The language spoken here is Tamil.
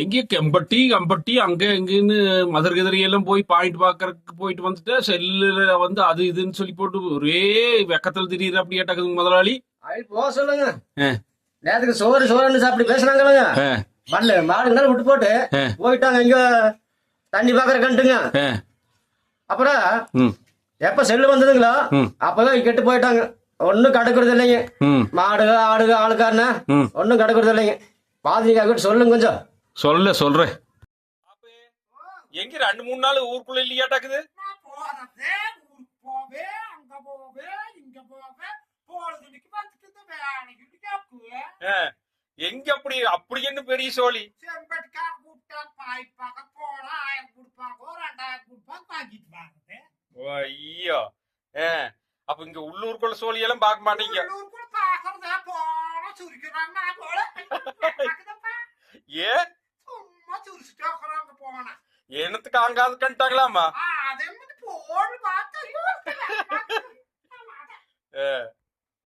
எங்க கெம்பட்டி கம்பட்டி அங்க எங்கன்னு மதுரை கதிரி எல்லாம் போய் பாயிண்ட் பாக்கறதுக்கு போயிட்டு வந்துட்டு செல்லுல வந்து அது இதுன்னு சொல்லி போட்டு ஒரே வெக்கத்துல திடீர் அப்படி ஏட்டாக்குதுங்க முதலாளி. போக சொல்லுங்க. ஆ. நேத்துக்கு சோறு சோறுன்னு சாப்பிட்டு பேசுனாங்களங்க? ஆ, வரல மாடுங்க விட்டு போட்டு. போயிட்டாங்க இங்க தண்ணி பாக்குற கண்டுங்க. அப்புறம் எப்ப செல்லு வந்ததுங்களோ. அப்பதான் கெட்டு போயிட்டாங்க. ஒண்ணும் கிடக்குறது இல்லைங்க. மாடுக ஆடுக ஆளுக்காரன ம். ஒண்ணும் கிடக்குறது இல்லைங்க. பாதிரிக்கா கிட்ட சொல்லுங்க கொஞ்சம். சொல்ல சொல்றேன். எங்க ரெண்டு மூணு நாள் ஊருக்குள்ள வேலைக்கு கேட்குவேன் எங்க அப்படி அப்படி என்ன பெரிய சோழி? ஐயோ. அப்ப இங்க உள்ளூருக்குள்ள சோழி எல்லாம் பார்க்க மாட்டீங்க. போனா என்னத்துக்கு அங்காது கண்டாங்களாமா